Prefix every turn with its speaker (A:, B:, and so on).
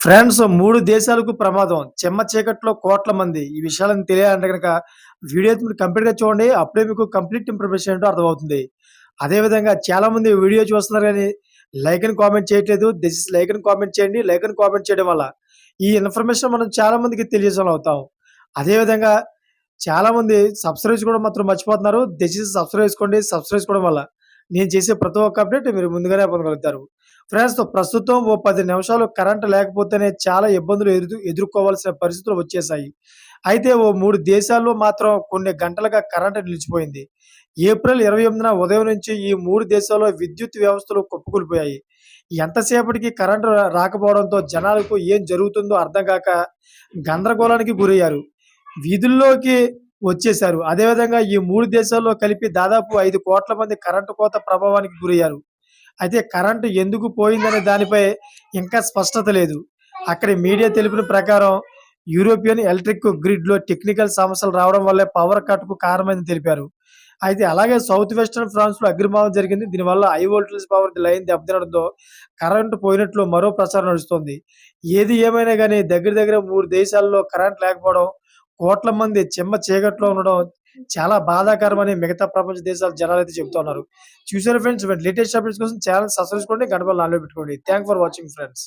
A: Friends మూడు దేశాలకు ప్రమాదం. చెమ్మ చీకట్లో కోట్ల మంది. ఈ విషయాలను తెలియాలంటే కనుక వీడియో మీరు కంప్లీట్గా చూడండి. అప్పుడే మీకు కంప్లీట్ ఇన్ఫర్మేషన్ ఏంటో అర్థమవుతుంది. అదేవిధంగా చాలా మంది వీడియో చూస్తున్నారు కానీ లైక్ అని కామెంట్ చేయట్లేదు. దిస్ ఇస్ లైక్ అని కామెంట్ చేయండి. లైక్ అని కామెంట్ చేయడం వల్ల ఈ ఇన్ఫర్మేషన్ మనం చాలా మందికి తెలియజేయడం అవుతాం. అదేవిధంగా చాలా మంది సబ్స్క్రైబ్ కూడా మాత్రం మర్చిపోతున్నారు. దయచేసి సబ్స్క్రైబ్ చేసుకోండి. సబ్స్క్రైబ్ చేసుకోవడం వల్ల నేను చేసే ప్రతి ఒక్క అప్డేట్ మీరు ముందుగానే పొందగలుగుతారు. ఫ్రెండ్స్ ప్రస్తుతం ఓ పది నిమిషాలు కరెంట్ లేకపోతేనే చాలా ఇబ్బందులు ఎదురు ఎదుర్కోవాల్సిన పరిస్థితులు వచ్చేసాయి అయితే ఓ మూడు దేశాల్లో మాత్రం కొన్ని గంటలుగా కరెంట్ నిలిచిపోయింది. ఏప్రిల్ ఇరవై ఎనిమిదిన ఉదయం నుంచి ఈ మూడు దేశాల్లో విద్యుత్ వ్యవస్థలు కుప్పకూలిపోయాయి. ఎంతసేపటికి కరెంటు రా- రాకపోవడంతో జనాలకు ఏం జరుగుతుందో అర్థం కాక గందరగోళానికి గురయ్యారు. వీధుల్లోకి వచ్చేశారు. అదేవిధంగా ఈ మూడు దేశాల్లో కలిపి దాదాపు ఐదు కోట్ల మంది కరెంటు కోత ప్రభావానికి గురయ్యారు. అయితే కరెంటు ఎందుకు పోయిందనే దానిపై ఇంకా స్పష్టత లేదు. అక్కడి మీడియా తెలిపిన ప్రకారం యూరోపియన్ ఎలక్ట్రిక్ గ్రిడ్లో టెక్నికల్ సమస్యలు రావడం వల్లే పవర్ కట్కు తెలిపారు. అయితే అలాగే సౌత్ వెస్టర్న్ ఫ్రాన్స్లో అగ్రిమావం జరిగింది. దీనివల్ల హై వోల్టేజ్ పవర్ లైన్ దెబ్బతినడంతో కరెంటు పోయినట్లు మరో ప్రచారం నడుస్తుంది. ఏది ఏమైనా కానీ దగ్గర దగ్గర మూడు దేశాల్లో కరెంట్ లేకపోవడం కోట్ల మంది చెమ్మ చీకట్లో ఉండడం చాలా బాధాకరమని మిగతా ప్రపంచ దేశాల జనాలు అయితే చెబుతున్నారు చూసారు ఫ్రెండ్స్ లేటెస్ట్ అప్డేట్స్ కోసం ఛానల్ సబ్స్క్రైబ్ చేసుకోండి గడపలు నాలుగు పెట్టుకోండి. Thank for watching friends